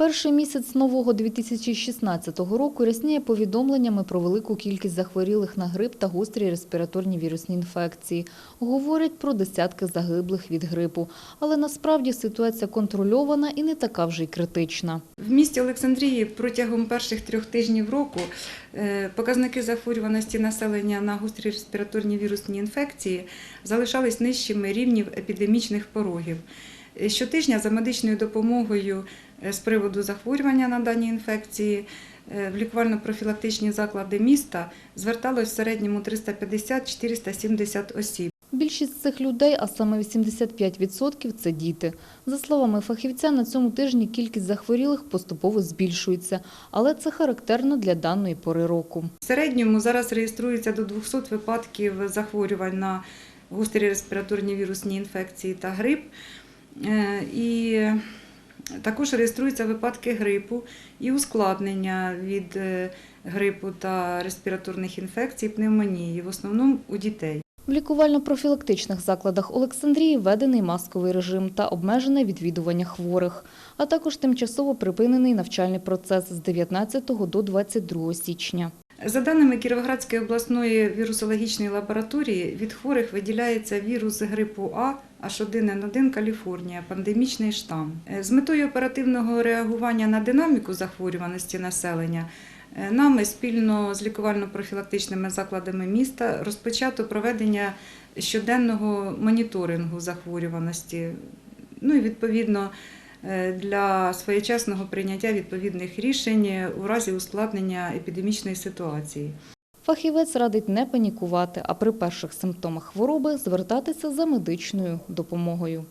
Перший місяць нового 2016 року рясніє повідомленнями про велику кількість захворілих на грип та гострі респіраторні вірусні інфекції. Говорять про десятки загиблих від грипу. Але насправді ситуація контрольована і не така вже й критична. В місті Олександрії протягом перших трьох тижнів року е, показники захворюваності населення на гострі респіраторні вірусні інфекції залишались нижчими рівнів епідемічних порогів. Е, Щотижня за медичною допомогою з приводу захворювання на дані інфекції е, в лікувально-профілактичні заклади міста зверталось в середньому 350-470 осіб. Більшість цих людей, а саме 85% – це діти. За словами фахівця, на цьому тижні кількість захворілих поступово збільшується, але це характерно для даної пори року. В середньому зараз реєструється до 200 випадків захворювань на гострі респіраторні вірусні інфекції та грип. Е, І також реєструються випадки грипу і ускладнення від е, грипу та респіраторних інфекцій, пневмонії, в основному у дітей. В лікувально-профілактичних закладах Олександрії введений масковий режим та обмежене відвідування хворих, а також тимчасово припинений навчальний процес з 19 до 22 січня. За даними Кіровоградської обласної вірусологічної лабораторії, від хворих виділяється вірус грипу А H1N1 Каліфорнія, пандемічний штам. Е, З метою оперативного реагування на динаміку захворюваності населення е, нами спільно з лікувально-профілактичними закладами міста розпочато проведення щоденного моніторингу захворюваності. Ну і відповідно е, для своєчасного прийняття відповідних рішень у разі ускладнення епідемічної ситуації. Фахівець радить не панікувати, а при перших симптомах хвороби звертатися за медичною допомогою.